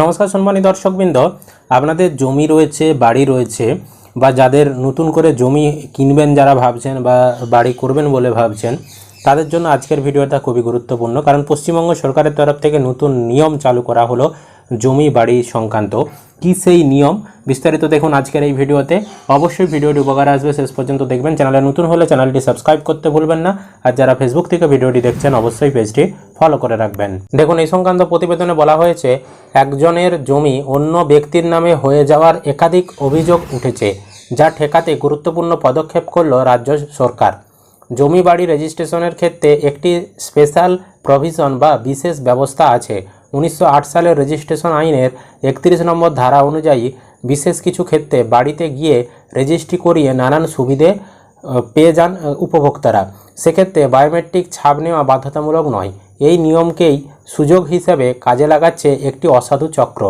নমস্কার সম্মানী দর্শকবৃন্দ, আপনাদের জমি রয়েছে, বাড়ি রয়েছে, বা যাদের নতুন করে জমি কিনবেন যারা ভাবছেন বা বাড়ি করবেন বলে ভাবছেন, তাদের জন্য আজকের ভিডিওটা খুবই গুরুত্বপূর্ণ। কারণ পশ্চিমবঙ্গ সরকারের তরফ থেকে নতুন নিয়ম চালু করা হলো জমি বাড়ি সংক্রান্ত। কি সেই নিয়ম? বিস্তারিত দেখুন আজকের এই ভিডিওতে। অবশ্যই ভিডিওটি উপকার আসবে। শেষ পর্যন্ত দেখবেন। চ্যানেলে নতুন হলে চ্যানেলটি সাবস্ক্রাইব করতে ভুলবেন না। আর যারা ফেসবুক থেকে ভিডিওটি দেখছেন, অবশ্যই পেজটি ফলো করে রাখবেন। দেখুন, এই সংক্রান্ত প্রতিবেদনে বলা হয়েছে, একজনের জমি অন্য ব্যক্তির নামে হয়ে যাওয়ার একাধিক অভিযোগ উঠেছে, যা ঠেকাতে গুরুত্বপূর্ণ পদক্ষেপ করল রাজ্য সরকার। জমি বাড়ি রেজিস্ট্রেশনের ক্ষেত্রে একটি স্পেশাল প্রভিশন বা বিশেষ ব্যবস্থা আছে। উনিশশো আট সালের রেজিস্ট্রেশন আইনের একত্রিশ নম্বর ধারা অনুযায়ী বিশেষ কিছু ক্ষেত্রে বাড়িতে গিয়ে রেজিস্ট্রি করিয়ে নানান সুবিধে পেয়ে যান উপভোক্তারা। সেক্ষেত্রে বায়োমেট্রিক ছাপ নেওয়া বাধ্যতামূলক নয়। এই নিয়মকেই সুযোগ হিসেবে কাজে লাগাচ্ছে একটি অসাধু চক্র।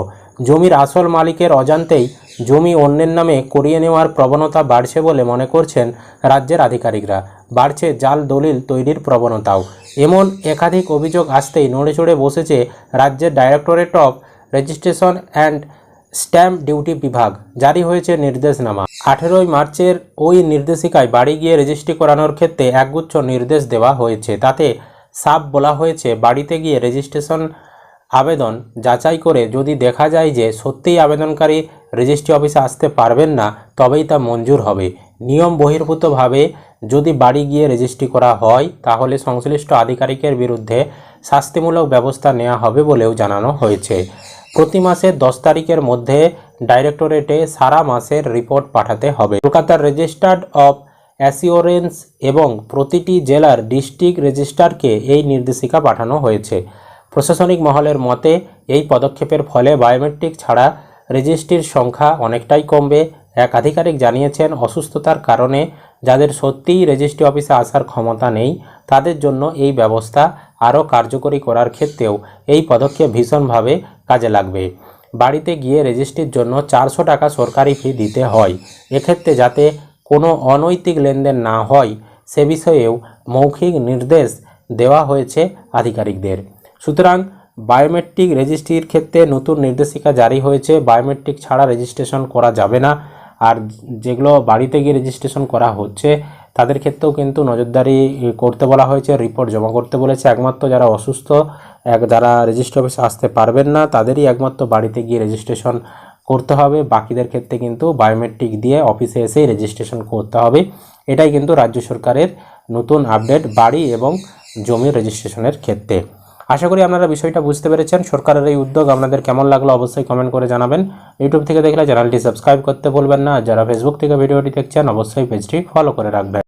জমির আসল মালিকের অজান্তেই জমি অন্যের নামে করিয়ে নেওয়ার প্রবণতা বাড়ছে বলে মনে করছেন রাজ্যের আধিকারিকরা। বাড়ছে জাল দলিল তৈরির প্রবণতাও। এমন একাধিক অভিযোগ আসতেই নড়েচড়ে বসেছে রাজ্যের directorate of registration and stamp duty বিভাগ, জারি হয়েছে নির্দেশনামা। আঠেরোই মার্চের ওই নির্দেশিকায় বাড়ি গিয়ে রেজিস্ট্রি করানোর ক্ষেত্রে একগুচ্ছ নির্দেশ দেওয়া হয়েছে। তাতে সাপ বলা হয়েছে, বাড়িতে গিয়ে রেজিস্ট্রেশন আবেদন যাচাই করে যদি দেখা যায় যে সত্যিই আবেদনকারী রেজিস্ট্রি অফিসে আসতে পারবেন না, তবেই তা মঞ্জুর হবে। নিয়ম বহির্ভূতভাবে যদি বাড়ি গিয়ে রেজিস্ট্রি করা হয়, তাহলে সংশ্লিষ্ট আধিকারিকের বিরুদ্ধে শাস্তিমূলক ব্যবস্থা নেওয়া হবে বলেও জানানো হয়েছে। প্রতি মাসের দশ তারিখের মধ্যে ডাইরেক্টরেটে সারা মাসের রিপোর্ট পাঠাতে হবে। কলকাতার রেজিস্টার্ড অফ অ্যাসিওরেন্স এবং প্রতিটি জেলার ডিস্ট্রিক্ট রেজিস্ট্রারকে এই নির্দেশিকা পাঠানো হয়েছে। প্রশাসনিক মহলের মতে, এই পদক্ষেপের ফলে বায়োমেট্রিক ছাড়া রেজিস্ট্রির সংখ্যা অনেকটাই কমবে। এক আধিকারিক জানিয়েছেন, অসুস্থতার কারণে যাদের সত্যিই রেজিস্ট্রি অফিসে আসার ক্ষমতা নেই, তাদের জন্য এই ব্যবস্থা আরও কার্যকরী করার ক্ষেত্রেও এই পদক্ষেপ ভীষণভাবে কাজে লাগবে। বাড়িতে গিয়ে রেজিস্ট্রির জন্য চারশো টাকা সরকারি ফি দিতে হয়। এক্ষেত্রে যাতে কোনো অনৈতিক লেনদেন না হয়, সে বিষয়েও মৌখিক নির্দেশ দেওয়া হয়েছে আধিকারিকদের। সুতরাং বায়োমেট্রিক রেজিস্ট্রির ক্ষেত্রে নতুন নির্দেশিকা জারি হয়েছে। বায়োমেট্রিক ছাড়া রেজিস্ট্রেশন করা যাবে না। আর যেগুলো বাড়িতে গিয়ে রেজিস্ট্রেশন করা হচ্ছে তাদের ক্ষেত্রেও কিন্তু নজরদারি করতে বলা হয়েছে রিপোর্ট জমা করতে বলেছে। একমাত্র যারা অসুস্থ, এক যারা রেজিস্ট্রি অফিসে আসতে পারবেন না, তাদেরই একমাত্র বাড়িতে গিয়ে রেজিস্ট্রেশন করতে হবে। বাকিদের ক্ষেত্রে কিন্তু বায়োমেট্রিক দিয়ে অফিসে এসেই রেজিস্ট্রেশন করতে হবে। এটাই কিন্তু রাজ্য সরকারের নতুন আপডেট বাড়ি এবং জমি রেজিস্ট্রেশনের ক্ষেত্রে। আশা করি আপনারা বিষয়টা বুঝতে পেরেছেন। সরকারের এই উদ্যোগ আপনাদের কেমন লাগল অবশ্যই কমেন্ট করে জানাবেন। ইউটিউব থেকে দেখলে চ্যানেলটি সাবস্ক্রাইব করতে ভুলবেন না। যারা ফেসবুক থেকে ভিডিওটি দেখছেন, অবশ্যই পেজটি ফলো করে রাখবেন।